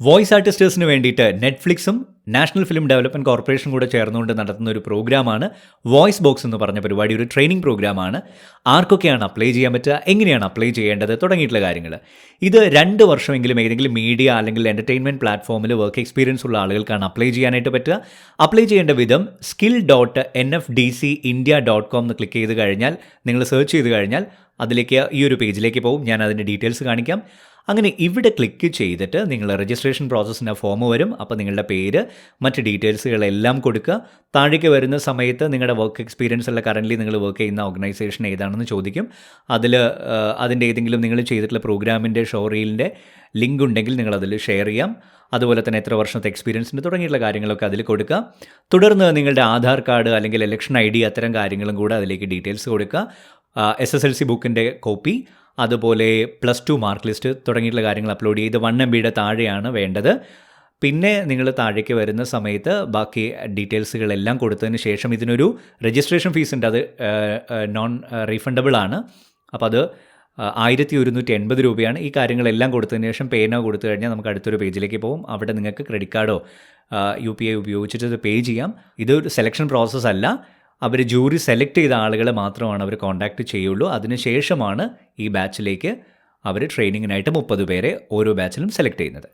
Voice ആർട്ടിസ്റ്റേഴ്സിന് വേണ്ടിയിട്ട് നെറ്റ്ഫ്ലിക്സും നാഷണൽ ഫിലിം ഡെവലപ്മെന്റ് കോർപ്പറേഷൻ കൂടെ ചേർന്നുകൊണ്ട് നടത്തുന്ന ഒരു പ്രോഗ്രാമാണ് വോയിസ് ബോക്സ് എന്ന് പറഞ്ഞ പരിപാടി. ഒരു ട്രെയിനിങ് പ്രോഗ്രാമാണ്. ആർക്കൊക്കെയാണ് അപ്ലൈ ചെയ്യാൻ പറ്റുക? എങ്ങനെയാണ് അപ്ലൈ ചെയ്യേണ്ടത്? തുടങ്ങിയിട്ടുള്ള കാര്യങ്ങൾ. ഇത് രണ്ട് വർഷമെങ്കിലും ഏതെങ്കിലും മീഡിയ അല്ലെങ്കിൽ എന്റർടൈൻമെന്റ് പ്ലാറ്റ്ഫോമിൽ വർക്ക് എക്സ്പീരിയൻസ് ഉള്ള ആളുകൾക്കാണ് അപ്ലൈ ചെയ്യാനായിട്ട് പറ്റുക. അപ്ലൈ ചെയ്യേണ്ട വിധം skill dot N F D C India dot com എന്ന് ക്ലിക്ക് ചെയ്ത് കഴിഞ്ഞാൽ നിങ്ങൾ സെർച്ച് ചെയ്ത് കഴിഞ്ഞാൽ അതിലേക്ക് ഈ ഒരു പേജിലേക്ക് പോകും. ഞാൻ അതിന്റെ ഡീറ്റെയിൽസ് കാണിക്കാം. അങ്ങനെ ഇവിടെ ക്ലിക്ക് ചെയ്തിട്ട് നിങ്ങൾ രജിസ്ട്രേഷൻ പ്രോസസ്സിന്റെ ഫോം വരും. അപ്പോൾ നിങ്ങളുടെ പേര് മറ്റ് ഡീറ്റെയിൽസുകളെല്ലാം കൊടുക്കുക. താഴേക്ക് വരുന്ന സമയത്ത് നിങ്ങളുടെ വർക്ക് എക്സ്പീരിയൻസ് അല്ല. കറന്റ്ലി നിങ്ങൾ വർക്ക് ചെയ്യുന്ന ഓർഗനൈസേഷൻ ഏതാണെന്ന് ചോദിക്കും. അതിൽ അതിന്റെ ഏതെങ്കിലും നിങ്ങൾ ചെയ്തിട്ടുള്ള പ്രോഗ്രാമിന്റെ ഷോറീലിന്റെ ലിങ്ക് ഉണ്ടെങ്കിൽ നിങ്ങൾ അതിൽ ഷെയർ ചെയ്യാം. അതുപോലെ തന്നെ എത്ര വർഷത്തെ എക്സ്പീരിയൻസിന് തുടങ്ങിയിട്ടുള്ള കാര്യങ്ങളൊക്കെ അതിൽ കൊടുക്കുക. തുടർന്ന് നിങ്ങളുടെ ആധാർ കാർഡ് അല്ലെങ്കിൽ ഇലക്ഷൻ ഐ ഡി അത്തരം കാര്യങ്ങളും കൂടെ അതിലേക്ക് ഡീറ്റെയിൽസ് കൊടുക്കുക. എസ് എസ് എൽ സി ബുക്കിന്റെ കോപ്പി അതുപോലെ പ്ലസ് ടു മാർക്ക് ലിസ്റ്റ് തുടങ്ങിയിട്ടുള്ള കാര്യങ്ങൾ അപ്ലോഡ് ചെയ്ത് വൺ എം ബിയുടെ താഴെയാണ് വേണ്ടത്. പിന്നെ നിങ്ങൾ താഴേക്ക് വരുന്ന സമയത്ത് ബാക്കി ഡീറ്റെയിൽസുകളെല്ലാം കൊടുത്തതിന് ശേഷം ഇതിനൊരു രജിസ്ട്രേഷൻ ഫീസ് ഉണ്ട്. അത് നോൺ റീഫണ്ടബിൾ ആണ്. അപ്പോൾ അത് ആയിരത്തി ഒരുന്നൂറ്റി എൺപത് രൂപയാണ്. ഈ കാര്യങ്ങളെല്ലാം കൊടുത്തതിന് ശേഷം പേനോ കൊടുത്തു കഴിഞ്ഞാൽ നമുക്ക് അടുത്തൊരു പേജിലേക്ക് പോകും അവിടെ നിങ്ങൾക്ക് ക്രെഡിറ്റ് കാർഡോ യു പി ഐ ഉപയോഗിച്ചിട്ട് ഇത് പേ ചെയ്യാം. ഇതൊരു സെലക്ഷൻ പ്രോസസ്സ് അല്ല. അവർ ജൂറി സെലക്ട് ചെയ്ത ആളുകളെ മാത്രമാണ് അവർ കോൺടാക്റ്റ് ചെയ്യുള്ളൂ. അതിനുശേഷമാണ് ഈ ബാച്ചിലേക്ക് അവർ ട്രെയിനിങ്ങിനായിട്ട് മുപ്പത് പേരെ ഓരോ ബാച്ചിലും സെലക്ട് ചെയ്യുന്നത്.